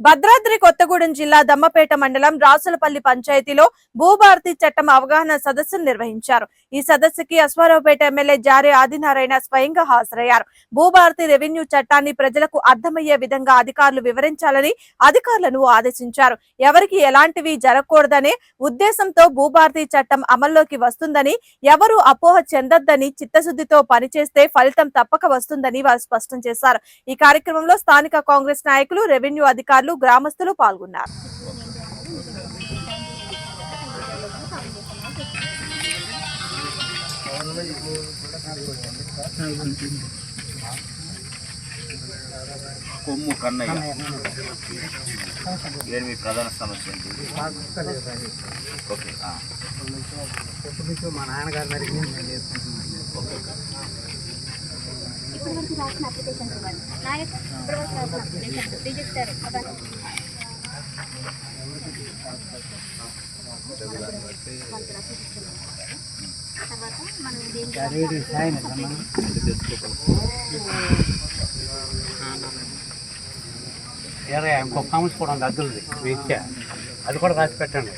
భద్రాద్రి కొత్తగూడెం జిల్లా దమ్మపేట మండలం రాసులపల్లి పంచాయతీలో భూభారతి చట్టం అవగాహన సదస్సును నిర్వహించారు. ఈ సదస్సుకి అశ్వారావుపేట ఎమ్మెల్యే జారే ఆదినారాయణ స్వయంగా హాజరయ్యారు. భూభారతి రెవెన్యూ చట్టాన్ని ప్రజలకు అర్థమయ్యే విధంగా అధికారులు వివరించాలని అధికారులను ఆదేశించారు. ఎవరికి ఎలాంటివి జరగకూడదనే ఉద్దేశంతో భూభారతి చట్టం అమల్లోకి వస్తుందని ఎవరు అపోహ చెందొద్దని చిత్తశుద్ధితో పనిచేస్తే ఫలితం తప్పక వస్తుందని వారు స్పష్టం చేశారు. ఈ కార్యక్రమంలో స్థానిక కాంగ్రెస్ నాయకులు రెవెన్యూ అధికారులు గ్రామస్తులు పాల్గొన్నారు. కొమ్ము కన్నయ్య. ఏది మీ ప్రధాన సమస్య ఏంటి ఓకే ఆ, మా నాన్నగారు ఓకే. ఓకే. రాసిన అప్లికేషన్ ఇవ్వండి. నా యొక్క వరకు రాసిన అప్లికేషన్ రిజిస్టర్ తర్వాత మనం ఇంకో కామెంట్స్ కూడా ఉంది అద్దులది అది కూడా రాసి పెట్టండి.